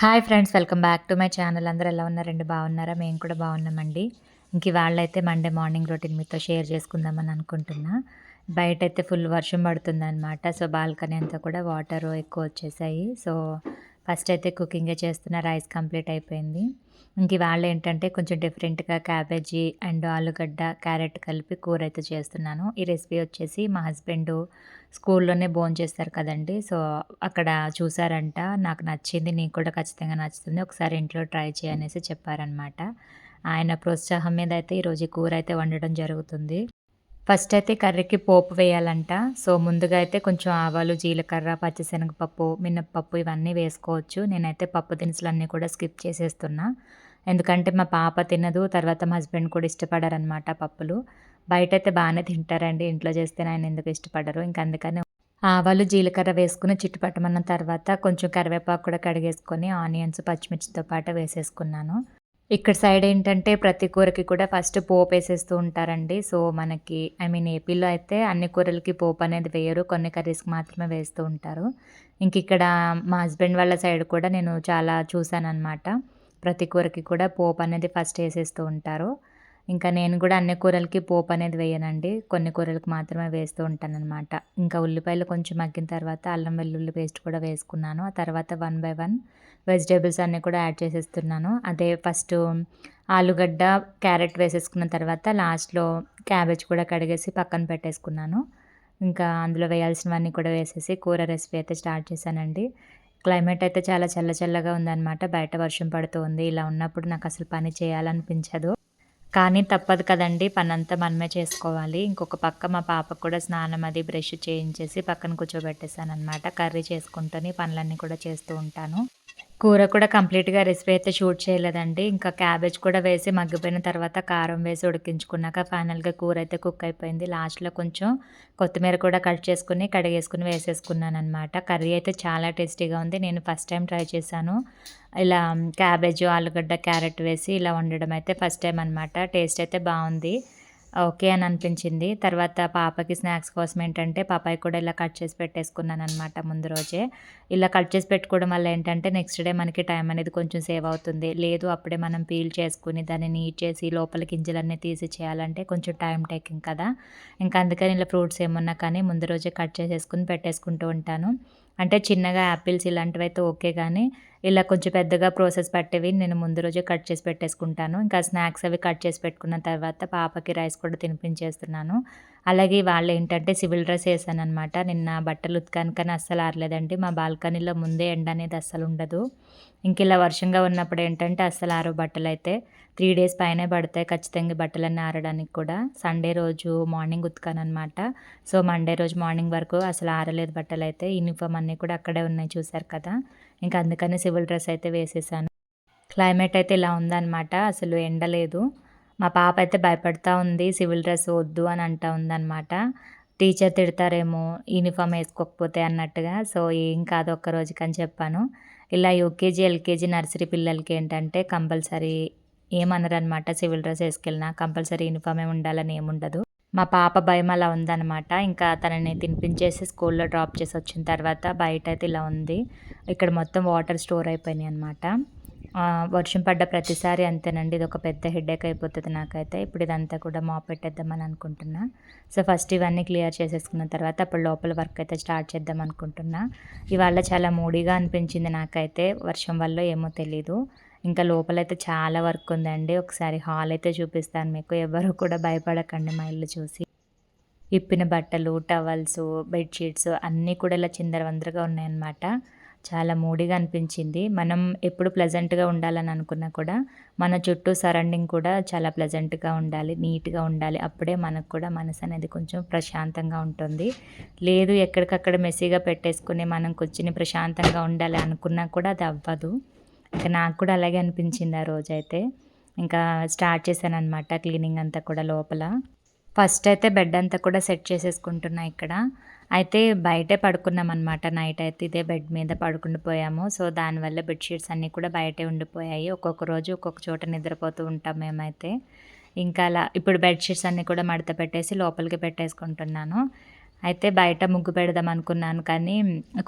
Hi friends welcome back to my channel. అందరూ ఎలా ఉన్నారండి బాగున్నారా? మేము కూడా బాగున్నామండి. ఇంక వాళ్ళైతే మండే మార్నింగ్ రొటీన్ మీతో షేర్ చేసుకుందామని అనుకుంటున్నా. బయట అయితే ఫుల్ వర్షం పడుతుందన్నమాట. సో బాల్కనీ అంతా కూడా వాటర్ ఎక్కువ వచ్చేసాయి. సో ఫస్ట్ అయితే కుకింగే చేస్తున్న రైస్ కంప్లీట్ అయిపోయింది. ఇంక వాళ్ళు ఏంటంటే కొంచెం డిఫరెంట్గా క్యాబేజీ అండ్ ఆలుగడ్డ క్యారెట్ కలిపి కూర అయితే చేస్తున్నాను. ఈ రెసిపీ వచ్చేసి మా హస్బెండ్ స్కూల్లోనే బోన్ చేస్తారు కదండి. సో అక్కడ చూసారంట. నాకు నచ్చింది నీకు కూడా ఖచ్చితంగా నచ్చుతుంది. ఒకసారి ఇంట్లో ట్రై చేయనేసి చెప్పారనమాట. ఆయన ప్రోత్సాహం మీద అయితే ఈరోజు కూర అయితే వండడం జరుగుతుంది. ఫస్ట్ అయితే కర్రీకి పోపు వేయాలంట. సో ముందుగా అయితే కొంచెం ఆవాలు జీలకర్ర పచ్చిశనగపప్పు మినప్పప్పు ఇవన్నీ వేసుకోవచ్చు. నేనైతే పప్పు దినుసులు అన్నీ కూడా స్కిప్ చేసేస్తున్నా. ఎందుకంటే మా పాప తినదు తర్వాత మా హస్బెండ్ కూడా ఇష్టపడారనమాట పప్పులు. బయట అయితే బాగానే తింటారండి. ఇంట్లో చేస్తే ఆయన ఎందుకు ఇష్టపడరు. ఇంక అందుకని ఆవాలు జీలకర్ర వేసుకుని చిట్టుపట్టమన్న తర్వాత కొంచెం కరివేపాకు కూడా కడిగేసుకొని ఆనియన్స్ పచ్చిమిర్చితో పాటు వేసేసుకున్నాను. ఇక్కడ సైడ్ ఏంటంటే ప్రతి కూరకి కూడా ఫస్ట్ పోపు వేసేస్తూ ఉంటారండి. సో మనకి ఐ మీన్ ఏపీలో అయితే అన్ని కూరలకి పోపు అనేది వేయరు. కొన్ని కర్రీస్కి మాత్రమే వేస్తూ ఉంటారు. ఇంక ఇక్కడ మా హస్బెండ్ వాళ్ళ సైడ్ కూడా నేను చాలా చూశాను అనమాట ప్రతి కూరకి కూడా పోపు అనేది ఫస్ట్ వేసేస్తూ ఉంటారు. ఇంకా నేను కూడా అన్ని కూరలకి పోపు అనేది వేయనండి. కొన్ని కూరలకు మాత్రమే వేస్తూ ఉంటానన్నమాట. ఇంకా ఉల్లిపాయలు కొంచెం మగ్గిన తర్వాత అల్లం వెల్లుల్లి పేస్ట్ కూడా వేసుకున్నాను. ఆ తర్వాత వన్ బై వన్ వెజిటేబుల్స్ అన్నీ కూడా యాడ్ చేసేస్తున్నాను. అదే ఫస్ట్ ఆలుగడ్డ క్యారెట్ వేసేసుకున్న తర్వాత లాస్ట్లో క్యాబేజ్ కూడా కడిగేసి పక్కన పెట్టేసుకున్నాను. ఇంకా అందులో వేయాల్సినవన్నీ కూడా వేసేసి కూర రెసిపీ అయితే స్టార్ట్ చేశానండి. క్లైమేట్ అయితే చాలా చల్ల చల్లగా ఉందన్నమాట. బయట వర్షం పడుతుంది. ఇలా ఉన్నప్పుడు నాకు అసలు పని చేయాలనిపించదు. కానీ తప్పదు కదండి. పనంతా మనమే చేసుకోవాలి. ఇంకొక పక్క మా పాపకు కూడా స్నానం అది బ్రష్ చేయించేసి పక్కన కూర్చోబెట్టేశాను అనమాట కర్రీ చేసుకుంటూనే పనులన్నీ కూడా చేస్తూ ఉంటాను. కూర కూడా కంప్లీట్గా రెసిపీ అయితే షూట్ చేయలేదండి. ఇంకా క్యాబేజ్ కూడా వేసి మగ్గిపోయిన తర్వాత కారం వేసి ఉడికించుకున్నాక ఫైనల్గా కూర అయితే కుక్ అయిపోయింది. లాస్ట్లో కొంచెం కొత్తిమీర కూడా కట్ చేసుకుని కడిగేసుకుని వేసేసుకున్నాను అనమాట కర్రీ అయితే చాలా టేస్టీగా ఉంది. నేను ఫస్ట్ టైం ట్రై చేశాను. ఇలా క్యాబేజ్ ఆలుగడ్డ క్యారెట్ వేసి ఇలా వండడం అయితే ఫస్ట్ టైం అనమాట టేస్ట్ అయితే బాగుంది. ఓకే అని అనిపించింది. తర్వాత పాపకి స్నాక్స్ కోసం ఏంటంటే పాపాయి కూడా ఇలా కట్ చేసి పెట్టేసుకున్నాను అనమాట ముందు రోజే. ఇలా కట్ చేసి పెట్టుకోవడం వల్ల ఏంటంటే నెక్స్ట్ డే మనకి టైం అనేది కొంచెం సేవ్ అవుతుంది. లేదు అప్పుడే మనం పీల్ చేసుకుని దాన్ని నీట్ చేసి లోపల గింజలన్నీ తీసి చేయాలంటే కొంచెం టైం టేకింగ్ కదా. ఇంకా అందుకని ఇలా ఫ్రూట్స్ ఏమున్నా కానీ ముందు రోజే కట్ చేసేసుకుని పెట్టేసుకుంటూ ఉంటాను. అంటే చిన్నగా యాపిల్స్ ఇలాంటివి అయితే ఓకే కానీ ఇలా కొంచెం పెద్దగా ప్రాసెస్ పట్టేవి నేను ముందు రోజే కట్ చేసి పెట్టేసుకుంటాను. ఇంకా స్నాక్స్ అవి కట్ చేసి పెట్టుకున్న తర్వాత పాపకి రైస్ కూడా తినిపించేస్తున్నాను. అలాగే వాళ్ళు ఏంటంటే సివిల్ డ్రెస్ వేసాను అనమాట నిన్న బట్టలు ఉతకాను కానీ అస్సలు ఆరలేదండి. మా బాల్కనీలో ముందే ఎండ అనేది అస్సలు ఉండదు. ఇంక ఇలా వర్షంగా ఉన్నప్పుడు ఏంటంటే అస్సలు ఆరో బట్టలు అయితే త్రీ డేస్ పైనే పడతాయి ఖచ్చితంగా బట్టలన్నీ ఆరడానికి కూడా. సండే రోజు మార్నింగ్ ఉతకాను అనమాట సో మండే రోజు మార్నింగ్ వరకు అసలు ఆరలేదు బట్టలు అయితే యూనిఫామ్ అన్నీ కూడా అక్కడే ఉన్నాయి చూసారు కదా. ఇంకా అందుకని సివిల్ డ్రెస్ అయితే వేసేసాను. క్లైమేట్ అయితే ఇలా ఉందన్నమాట. అసలు ఎండలేదు మా పాప అయితే భయపడతా ఉంది సివిల్ డ్రెస్ వద్దు అని అంటా ఉందన్నమాట. టీచర్ తిడతారేమో యూనిఫామ్ వేసుకోకపోతే అన్నట్టుగా. సో ఏం కాదు ఒక్క రోజుకని చెప్పాను. ఇలా యూకేజీ ఎల్కేజీ నర్సరీ పిల్లలకి ఏంటంటే కంపల్సరీ ఏమనరనమాట సివిల్ డ్రెస్ వేసుకెళ్ళినా. కంపల్సరీ యూనిఫామే ఉండాలని ఏముండదు. మా పాప భయం అలా ఉందన్నమాట. ఇంకా తనని తినిపించేసి స్కూల్లో డ్రాప్ చేసి వచ్చిన తర్వాత బయట అయితే ఇలా ఉంది. ఇక్కడ మొత్తం వాటర్ స్టోర్ అయిపోయినాయి అనమాట వర్షం పడ్డ ప్రతిసారి అంతేనండి. ఇది ఒక పెద్ద హెడేక్ అయిపోతుంది నాకైతే. ఇప్పుడు ఇదంతా కూడా మాప్ పెట్టేద్దామని అనుకుంటున్నా. సో ఫస్ట్ ఇవన్నీ క్లియర్ చేసేసుకున్న తర్వాత అప్పుడు లోపల వర్క్ అయితే స్టార్ట్ చేద్దాం అనుకుంటున్నా. ఇవాళ చాలా మూడీగా అనిపించింది నాకైతే. వర్షం వల్ల ఏమో తెలీదు. ఇంకా లోపలైతే చాలా వర్క్ ఉందండి. ఒకసారి హాల్ అయితే చూపిస్తాను మీకు. ఎవరు కూడా భయపడకండి మా ఇల్లు చూసి. ఇప్పిన బట్టలు టవల్స్ బెడ్షీట్స్ అన్నీ కూడా ఇలా చిందరవందరగా ఉన్నాయన్నమాట. చాలా మూడిగా అనిపించింది. మనం ఎప్పుడు ప్లెజెంట్గా ఉండాలని అనుకున్నా కూడా మన చుట్టూ సరౌండింగ్ కూడా చాలా ప్లెజెంట్గా ఉండాలి నీట్గా ఉండాలి. అప్పుడే మనకు కూడా మనసు అనేది కొంచెం ప్రశాంతంగా ఉంటుంది. లేదు ఎక్కడికక్కడ మెస్సీగా పెట్టేసుకుని మనం కూర్చుని ప్రశాంతంగా ఉండాలి అనుకున్నా కూడా అది అవ్వదు. ఇంకా నాకు కూడా అలాగే అనిపించింది ఆ రోజైతే. ఇంకా స్టార్ట్ చేశాను అనమాట క్లీనింగ్ అంతా కూడా లోపల. ఫస్ట్ అయితే బెడ్ అంతా కూడా సెట్ చేసేసుకుంటున్నా ఇక్కడ. అయితే బయటే పడుకున్నాం అనమాట నైట్ అయితే ఇదే బెడ్ మీద పడుకుని పోయాము. సో దానివల్ల బెడ్షీట్స్ అన్నీ కూడా బయటే ఉండిపోయాయి. ఒక్కొక్క రోజు ఒక్కొక్క చోట నిద్రపోతూ ఉంటాం మేమైతే. ఇంకా అలా ఇప్పుడు బెడ్షీట్స్ అన్నీ కూడా మడత పెట్టేసి లోపలికి పెట్టేసుకుంటున్నాను. అయితే బయట ముగ్గు పెడదాం అనుకున్నాను కానీ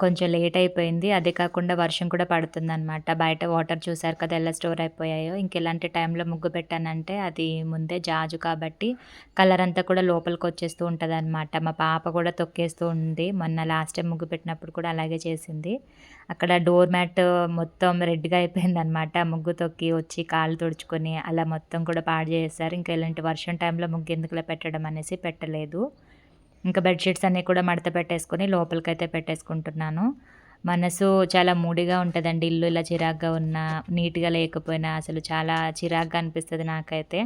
కొంచెం లేట్ అయిపోయింది. అదే కాకుండా వర్షం కూడా పడుతుందనమాట బయట వాటర్ చూసారు కదా ఎలా స్టోర్ అయిపోయాయో. ఇంక ఇలాంటి టైంలో ముగ్గు పెట్టానంటే అది ముందే జాజు కాబట్టి కలర్ అంతా కూడా లోపలికి వచ్చేస్తూ ఉంటుంది అనమాట మా పాప కూడా తొక్కేస్తూ ఉంది. మొన్న లాస్ట్ టైం ముగ్గు పెట్టినప్పుడు కూడా అలాగే చేసింది. అక్కడ డోర్ మ్యాట్ మొత్తం రెడ్గా అయిపోయింది అనమాట ముగ్గు తొక్కి వచ్చి కాళ్ళు తుడుచుకొని అలా మొత్తం కూడా పాడు చేశారు ఇంకా ఇలాంటి వర్షం టైంలో ముగ్గు ఎందుకులా పెట్టడం అనేసి పెట్టలేదు. ఇంకా బెడ్షీట్స్ అన్నీ కూడా మడత పెట్టేసుకొని లోపలికైతే పెట్టేసుకుంటున్నాను. మనసు చాలా మూడిగా ఉంటుందండి. ఇల్లు ఇలా చిరాగ్గా ఉన్నా నీట్గా లేకపోయినా అసలు చాలా చిరాగ్గా అనిపిస్తుంది నాకైతే.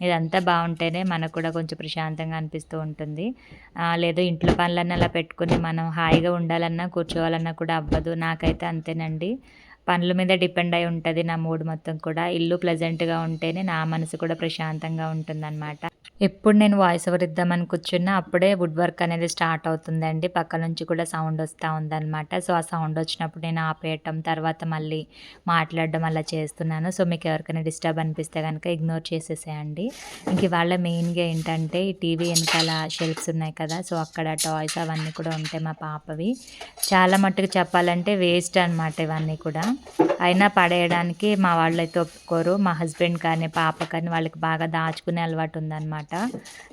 ఇదంతా బాగుంటేనే మనకు కూడా కొంచెం ప్రశాంతంగా అనిపిస్తూ ఉంటుంది. లేదో ఇంట్లో పనులన్నీ అలా పెట్టుకుని మనం హాయిగా ఉండాలన్నా కూర్చోవాలన్నా కూడా అవ్వదు. నాకైతే అంతేనండి. పనుల మీద డిపెండ్ అయి ఉంటుంది నా మూడ్ మొత్తం కూడా. ఇల్లు ప్లెజెంట్గా ఉంటేనే నా మనసు కూడా ప్రశాంతంగా ఉంటుందన్నమాట. ఎప్పుడు నేను వాయిస్ ఓవర్ ఇద్దామని కూర్చున్నా అప్పుడే వుడ్ వర్క్ అనేది స్టార్ట్ అవుతుందండి. పక్క నుంచి కూడా సౌండ్ వస్తూ ఉందన్నమాట. సో ఆ సౌండ్ వచ్చినప్పుడు నేను ఆపేయటం తర్వాత మళ్ళీ మాట్లాడడం అలా చేస్తున్నాను. సో మీకు ఎవరికైనా డిస్టర్బ్ అనిపిస్తే కనుక ఇగ్నోర్ చేసేసేయండి. ఇంక ఇవాళ మెయిన్గా ఏంటంటే ఈ టీవీ వెనకాల షెల్ఫ్స్ ఉన్నాయి కదా సో అక్కడ టాయ్స్ అవన్నీ కూడా ఉంటాయి మా పాపవి. చాలా మట్టుకు చెప్పాలంటే వేస్ట్ అనమాట ఇవన్నీ కూడా. అయినా పడేయడానికి మా వాళ్ళు అయితే ఒప్పుకోరు. మా హస్బెండ్ కానీ పాప కానీ వాళ్ళకి బాగా దాచుకునే అలవాటు ఉందన్నమాట.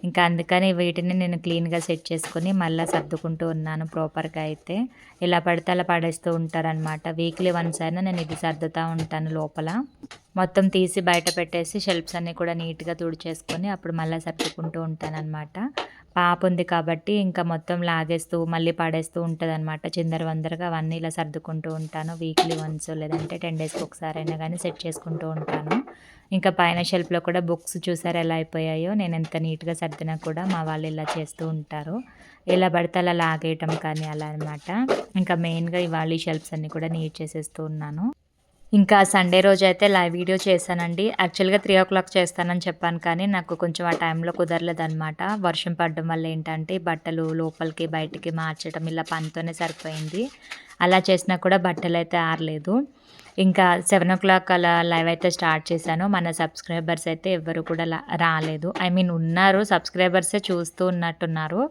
ఇంకా అందుకని వీటిని నేను క్లీన్గా సెట్ చేసుకుని మళ్ళీ సర్దుకుంటూ ఉన్నాను ప్రాపర్గా అయితే. ఇలా పడితే అలా పడేస్తూ ఉంటారనమాట. వీక్లీ వన్స్ అయినా నేను ఇది సర్దుతూ ఉంటాను లోపల. మొత్తం తీసి బయట పెట్టేసి షెల్ఫ్స్ అన్నీ కూడా నీట్గా తుడిచేసుకొని అప్పుడు మళ్ళీ సర్దుకుంటూ ఉంటానన్నమాట పాప ఉంది కాబట్టి ఇంకా మొత్తం లాగేస్తూ మళ్ళీ పడేస్తూ ఉంటుంది అనమాట చిందర వందరగా అవన్నీ ఇలా సర్దుకుంటూ ఉంటాను. వీక్లీ వన్స్ లేదంటే టెన్ డేస్కి ఒకసారి అయినా కానీ సెట్ చేసుకుంటూ ఉంటాను. ఇంకా పైన షెల్ఫ్లో కూడా బుక్స్ చూసారు ఎలా అయిపోయాయో నేను ఎంత నీట్గా సర్దినా కూడా మా వాళ్ళు ఇలా చేస్తూ ఉంటారు. ఎలా పడితే అలా లాగేయటం కానీ అలా అనమాట ఇంకా మెయిన్గా ఇవాళ ఈ షెల్ఫ్స్ అన్నీ కూడా నీట్ చేసేస్తూ ఉన్నాను. ఇంకా సండే రోజు అయితే లైవ్ వీడియో చేశానండి. యాక్చువల్గా త్రీ ఓ క్లాక్ చేస్తానని చెప్పాను కానీ నాకు కొంచెం ఆ టైంలో కుదరలేదనమాట వర్షం పడడం వల్ల ఏంటంటే బట్టలు లోపలికి బయటికి మార్చడం ఇలా పనితోనే సరిపోయింది. అలా చేసినా కూడా బట్టలు అయితే ఆరలేదు. ఇంకా సెవెన్ ఓ క్లాక్ అలా లైవ్ అయితే స్టార్ట్ చేశాను. మన సబ్స్క్రైబర్స్ అయితే ఎవరు కూడా రాలేదు. ఐ మీన్ ఉన్నారు సబ్స్క్రైబర్సే చూస్తూ ఉన్నట్టున్నారు.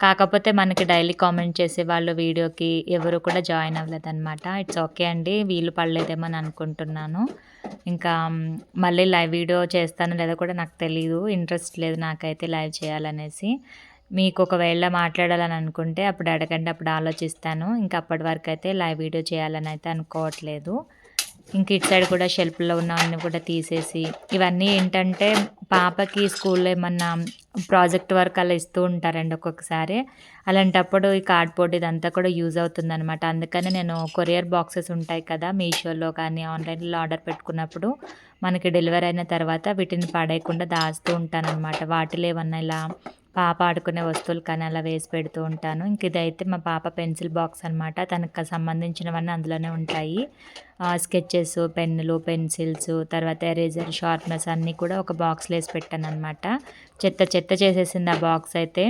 కాకపోతే మనకి డైలీ కామెంట్ చేసే వాళ్ళు వీడియోకి ఎవరు కూడా జాయిన్ అవ్వలేదన్నమాట. ఇట్స్ ఓకే అండి వీలు పడలేదేమో అని అనుకుంటున్నాను. ఇంకా మళ్ళీ లైవ్ వీడియో చేస్తాను లేదా కూడా నాకు తెలియదు ఇంట్రెస్ట్ లేదు నాకైతే లైవ్ చేయాలనేసి. మీకు ఒకవేళ మాట్లాడాలని అనుకుంటే అప్పుడు అడగండి అప్పుడు ఆలోచిస్తాను. ఇంకా అప్పటి వరకు అయితే లైవ్ వీడియో చేయాలని అయితే అనుకోవట్లేదు. ఇంక ఇటు సైడ్ కూడా షెల్ఫ్లో ఉన్నవన్నీ కూడా తీసేసి ఇవన్నీ ఏంటంటే పాపకి స్కూల్లో ఏమన్నా ప్రాజెక్ట్ వర్క్ అలా ఇస్తూ ఉంటారండి ఒక్కొక్కసారి. అలాంటప్పుడు ఈ కార్డ్బోర్డ్ ఇదంతా కూడా యూజ్ అవుతుంది అనమాట అందుకని నేను కొరియర్ బాక్సెస్ ఉంటాయి కదా మీషోలో కానీ ఆన్లైన్లో ఆర్డర్ పెట్టుకున్నప్పుడు మనకి డెలివరీ అయిన తర్వాత వీటిని పడేయకుండా దాస్తూ ఉంటానన్నమాట. వాటిలో ఏమన్నా ఇలా పాప ఆడుకునే వస్తువులు కానీ అలా వేసి పెడుతూ ఉంటాను. ఇంక ఇదైతే మా పాప పెన్సిల్ బాక్స్ అనమాట తనకు సంబంధించినవన్నీ అందులోనే ఉంటాయి. స్కెచెస్ పెన్నులు పెన్సిల్స్ తర్వాత ఎరేజర్ షార్ప్నర్స్ అన్నీ కూడా ఒక బాక్స్లో వేసి పెట్టాను అనమాట చెత్త చెత్త చేసేసింది ఆ బాక్స్ అయితే.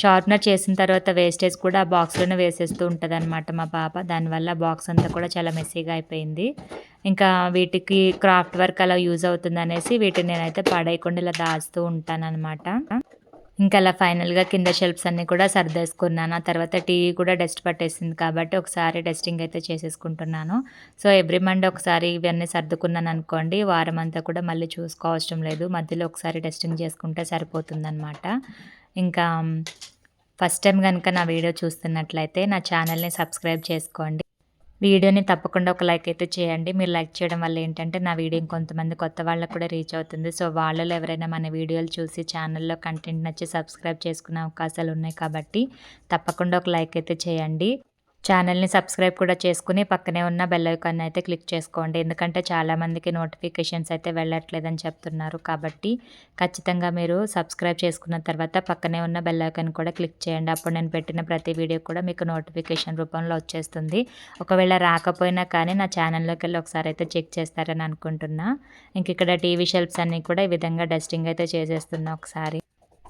షార్ప్నర్ చేసిన తర్వాత వేస్టేజ్ కూడా ఆ బాక్స్లోనే వేసేస్తూ ఉంటుంది అనమాట మా పాప. దానివల్ల బాక్స్ అంతా కూడా చాలా మెస్సీగా అయిపోయింది. ఇంకా వీటికి క్రాఫ్ట్ వర్క్ అలా యూజ్ అవుతుంది అనేసి వీటిని నేనైతే పడేయకుండా ఇలా దాస్తూ ఉంటాను అనమాట ఇంకా అలా ఫైనల్గా కింద షెల్ఫ్స్ అన్నీ కూడా సర్దేసుకున్నాను. ఆ తర్వాత టీవీ కూడా డస్ట్ పట్టేసింది కాబట్టి ఒకసారి డస్టింగ్ అయితే చేసేసుకుంటున్నాను. సో ఎవ్రీ మండే ఒకసారి ఇవన్నీ సర్దుకున్నాను అనుకోండి. వారం అంతా కూడా మళ్ళీ చూసుకోవసరం లేదు. మధ్యలో ఒకసారి డస్టింగ్ చేసుకుంటే సరిపోతుందన్నమాట. ఇంకా ఫస్ట్ టైం కనుక నా వీడియో చూస్తున్నట్లయితే నా ఛానల్ని సబ్స్క్రైబ్ చేసుకోండి. వీడియోని తప్పకుండా ఒక లైక్ అయితే చేయండి. మీరు లైక్ చేయడం వల్ల ఏంటంటే నా వీడియో కొంతమంది కొత్త వాళ్ళకు కూడా రీచ్ అవుతుంది. సో వాళ్ళలో ఎవరైనా మన వీడియోలు చూసి ఛానల్లో కంటెంట్ నచ్చి సబ్స్క్రైబ్ చేసుకునే అవకాశాలు ఉన్నాయి కాబట్టి తప్పకుండా ఒక లైక్ అయితే చేయండి. ఛానల్ని సబ్స్క్రైబ్ కూడా చేసుకుని పక్కనే ఉన్న బెల్ ఐకాన్ అయితే క్లిక్ చేసుకోండి. ఎందుకంటే చాలామందికి నోటిఫికేషన్స్ అయితే వెళ్ళట్లేదని చెప్తున్నారు. కాబట్టి ఖచ్చితంగా మీరు సబ్స్క్రైబ్ చేసుకున్న తర్వాత పక్కనే ఉన్న బెల్ ఐకాన్ కూడా క్లిక్ చేయండి. అప్పుడు నేను పెట్టిన ప్రతి వీడియో కూడా మీకు నోటిఫికేషన్ రూపంలో వచ్చేస్తుంది. ఒకవేళ రాకపోయినా కానీ నా ఛానల్లోకి వెళ్ళి ఒకసారి అయితే చెక్ చేస్తారని అనుకుంటున్నా. ఇంక ఇక్కడ టీవీ షెల్ఫ్స్ అన్నీ కూడా ఈ విధంగా డస్టింగ్ అయితే చేసేస్తున్నా ఒకసారి.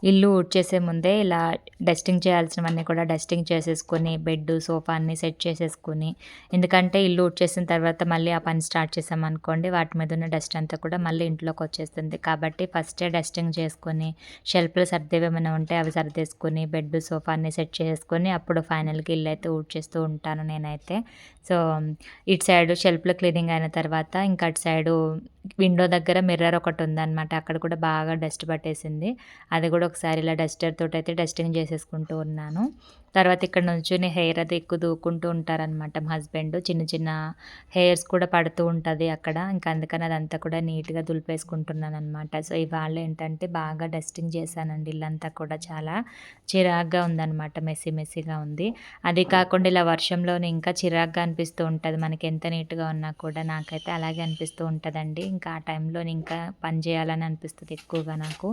ఇల్లు ఊడ్చేసే ముందే ఇలా డస్టింగ్ చేయాల్సినవన్నీ కూడా డస్టింగ్ చేసేసుకొని బెడ్ సోఫా అన్నీ సెట్ చేసేసుకొని ఎందుకంటే ఇల్లు ఊడ్చేసిన తర్వాత మళ్ళీ ఆ పని స్టార్ట్ చేసామనుకోండి వాటి మీద ఉన్న డస్ట్ అంతా కూడా మళ్ళీ ఇంట్లోకి వచ్చేస్తుంది. కాబట్టి ఫస్టే డస్టింగ్ చేసుకొని షెల్ఫ్లు సర్దేవి ఏమైనా ఉంటే అవి సర్దేసుకొని బెడ్ సోఫా అన్నీ సెట్ చేసుకొని అప్పుడు ఫైనల్కి ఇల్లు అయితే ఊడ్చేస్తూ ఉంటాను నేనైతే. సో ఇటు సైడ్ షెల్ఫ్లు క్లీనింగ్ అయిన తర్వాత ఇంకా అటు సైడు విండో దగ్గర మిర్రర్ ఒకటి ఉందన్నమాట అక్కడ కూడా బాగా డస్ట్ పట్టేసింది. అది కూడా ఒకసారి ఇలా డస్టర్ తోటి అయితే డస్టింగ్ చేసేసుకుంటూ ఉన్నాను. తర్వాత ఇక్కడ నుంచి హెయిర్ అది ఎక్కువ దూకుంటూ ఉంటారనమాట మా హస్బెండ్. చిన్న చిన్న హెయిర్స్ కూడా పడుతూ ఉంటుంది అక్కడ. ఇంకా అందుకని అదంతా కూడా నీట్గా దులిపేసుకుంటున్నాను అనమాట సో ఇవాళ ఏంటంటే బాగా డస్టింగ్ చేశానండి ఇల్లంతా కూడా చాలా చిరాగ్గా ఉందన్నమాట. మెస్సీ మెస్సీగా ఉంది. అది కాకుండా ఇలా వర్షంలోనే ఇంకా చిరాగ్గా అనిపిస్తూ ఉంటుంది. మనకి ఎంత నీట్గా ఉన్నా కూడా నాకైతే అలాగే అనిపిస్తూ ఉంటుందండి. ఇంకా ఆ టైంలో ఇంకా పని చేయాలని అనిపిస్తుంది ఎక్కువగా నాకు.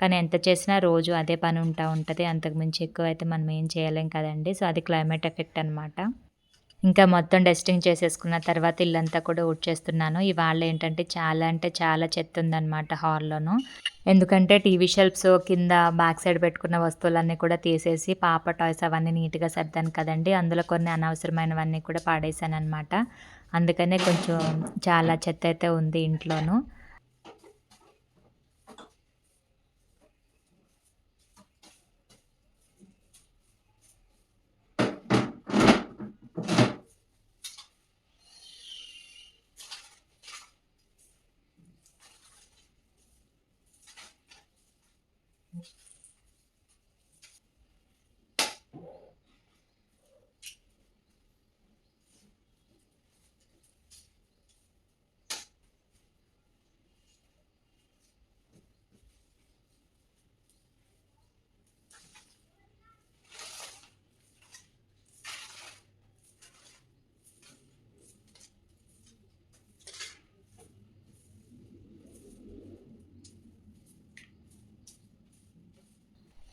కానీ ఎంత చేసినా రోజు అదే పని ఉంటా ఉంటుంది. అంతకుమించి ఎక్కువ అయితే మనం ఏం చేయలేం కదండి. సో అది క్లైమేట్ ఎఫెక్ట్ అనమాట ఇంకా మొత్తం డస్టింగ్ చేసేసుకున్న తర్వాత ఇల్లంతా కూడా ఊడ్చేస్తున్నాను. ఇవాళ ఏంటంటే చాలా అంటే చాలా చెత్త ఉందన్నమాట హాల్లోను. ఎందుకంటే టీవీ షెల్ఫ్స్ కింద బ్యాక్ సైడ్ పెట్టుకున్న వస్తువులన్నీ కూడా తీసేసి పాప టాయ్స్ అవన్నీ నీట్గా సర్దాను కదండి. అందులో కొన్ని అనవసరమైనవన్నీ కూడా పాడేశాను అనమాట అందుకనే కొంచెం చాలా చెత్త అయితే ఉంది ఇంట్లోనూ.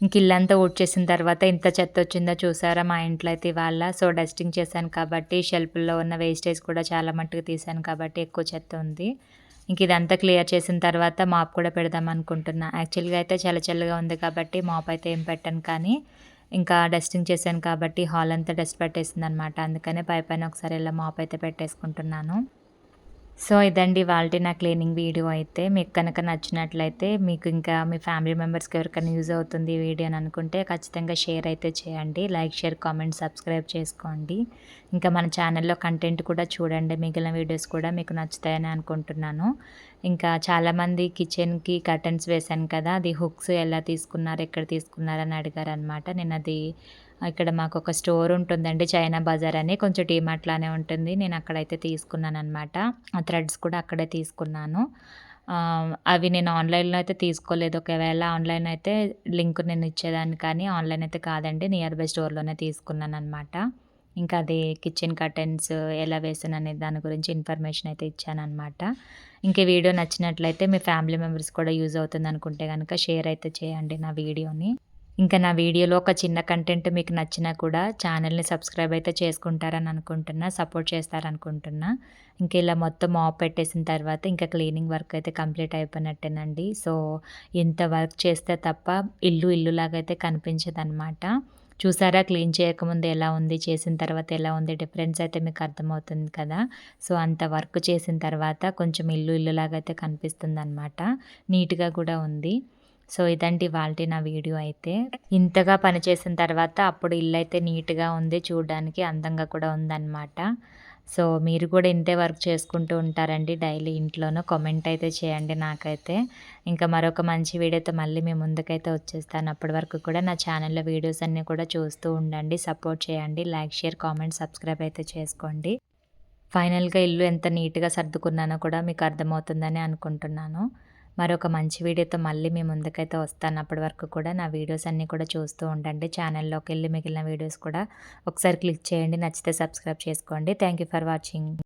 ఇంక ఇల్లంతా ఊడ్చేసిన తర్వాత ఇంత చెత్త వచ్చిందో చూసారా మా ఇంట్లో అయితే ఇవాళ. సో డస్టింగ్ చేశాను కాబట్టి షెల్ఫ్లో ఉన్న వేస్టేజ్ కూడా చాలా మట్టుకు తీసాను కాబట్టి ఎక్కువ చెత్త ఉంది. ఇంక ఇదంతా క్లియర్ చేసిన తర్వాత మాప్ కూడా పెడదాం అనుకుంటున్నా. యాక్చువల్గా అయితే చల్ల చల్లగా ఉంది కాబట్టి మాప్ అయితే ఏం పెట్టాను కానీ ఇంకా డస్టింగ్ చేశాను కాబట్టి హాల్ అంతా డస్ట్ పెట్టేసింది అనమాట అందుకనే పై పైన ఒకసారి ఇలా మాప్ అయితే పెట్టేసుకుంటున్నాను. సో ఇదండి వాళ్ళ నా క్లీనింగ్ వీడియో అయితే. మీకు కనుక నచ్చినట్లయితే మీకు ఇంకా మీ ఫ్యామిలీ మెంబర్స్కి ఎవరికైనా యూజ్ అవుతుంది ఈ వీడియో అని అనుకుంటే ఖచ్చితంగా షేర్ అయితే చేయండి. లైక్ షేర్ కామెంట్ సబ్స్క్రైబ్ చేసుకోండి. ఇంకా మన ఛానల్లో కంటెంట్ కూడా చూడండి. మిగిలిన వీడియోస్ కూడా మీకు నచ్చుతాయని అనుకుంటున్నాను. ఇంకా చాలామంది కిచెన్కి కర్టన్స్ వేశాను కదా అది హుక్స్ ఎలా తీసుకున్నారు ఎక్కడ తీసుకున్నారని అడిగారు అనమాట నేను అది ఇక్కడ మాకు ఒక స్టోర్ ఉంటుందండి చైనా బజార్ అని. కొంచెం టీమార్ట్ లానే ఉంటుంది. నేను అక్కడైతే తీసుకున్నాను అనమాట ఆ థ్రెడ్స్ కూడా అక్కడే తీసుకున్నాను. అవి నేను ఆన్లైన్లో అయితే తీసుకోలేదు. ఒకవేళ ఆన్లైన్ అయితే లింక్ నేను ఇచ్చేదాన్ని కానీ ఆన్లైన్ అయితే కాదండి. నియర్ బై స్టోర్లోనే తీసుకున్నాను అనమాట ఇంకా అది కిచెన్ కర్టెన్స్ ఎలా వేసాను అనే దాని గురించి ఇన్ఫర్మేషన్ అయితే ఇచ్చానమాట ఇంకా వీడియో నచ్చినట్లయితే మీ ఫ్యామిలీ మెంబర్స్ కూడా యూజ్ అవుతుంది అనుకుంటే కనుక షేర్ అయితే చేయండి నా వీడియోని. ఇంకా నా వీడియోలో ఒక చిన్న కంటెంట్ మీకు నచ్చినా కూడా ఛానల్ని సబ్స్క్రైబ్ అయితే చేసుకుంటారని అనుకుంటున్నా సపోర్ట్ చేస్తారనుకుంటున్నా. ఇంకా ఇలా మొత్తం ఆఫ్ పెట్టేసిన తర్వాత ఇంకా క్లీనింగ్ వర్క్ అయితే కంప్లీట్ అయిపోయినట్టేనండి. సో ఎంత వర్క్ చేస్తే తప్ప ఇల్లు ఇల్లులాగా అయితే కనిపించదు అనమాట చూసారా క్లీన్ చేయకముందు ఎలా ఉంది చేసిన తర్వాత ఎలా ఉంది డిఫరెన్స్ అయితే మీకు అర్థమవుతుంది కదా. సో అంత వర్క్ చేసిన తర్వాత కొంచెం ఇల్లు ఇల్లులాగా అయితే కనిపిస్తుంది అనమాట నీట్గా కూడా ఉంది. సో ఇదండి వాళ్ళ నా వీడియో అయితే. ఇంతగా పనిచేసిన తర్వాత అప్పుడు ఇల్లు అయితే నీట్గా ఉంది చూడడానికి అందంగా కూడా ఉందన్నమాట. సో మీరు కూడా ఇంతే వర్క్ చేసుకుంటూ ఉంటారండి డైలీ ఇంట్లోనూ. కామెంట్ అయితే చేయండి నాకైతే. ఇంకా మరొక మంచి వీడియోతో మళ్ళీ మీ ముందుకైతే వచ్చేస్తాను. అప్పటి వరకు కూడా నా ఛానల్లో వీడియోస్ అన్నీ కూడా చూస్తూ ఉండండి సపోర్ట్ చేయండి లైక్ షేర్ కామెంట్ సబ్స్క్రైబ్ అయితే చేసుకోండి. ఫైనల్గా ఇల్లు ఎంత నీట్గా సర్దుకున్నానో కూడా మీకు అర్థమవుతుందని అనుకుంటున్నాను. మరొక మంచి వీడియోతో మళ్ళీ మీ ముందుకైతే వస్తాను. అప్పటి వరకు కూడా నా వీడియోస్ అన్నీ కూడా చూస్తూ ఉండండి. ఛానల్లోకి వెళ్ళి మిగిలిన వీడియోస్ కూడా ఒకసారి క్లిక్ చేయండి. నచ్చితే సబ్స్క్రైబ్ చేసుకోండి. Thank for watching.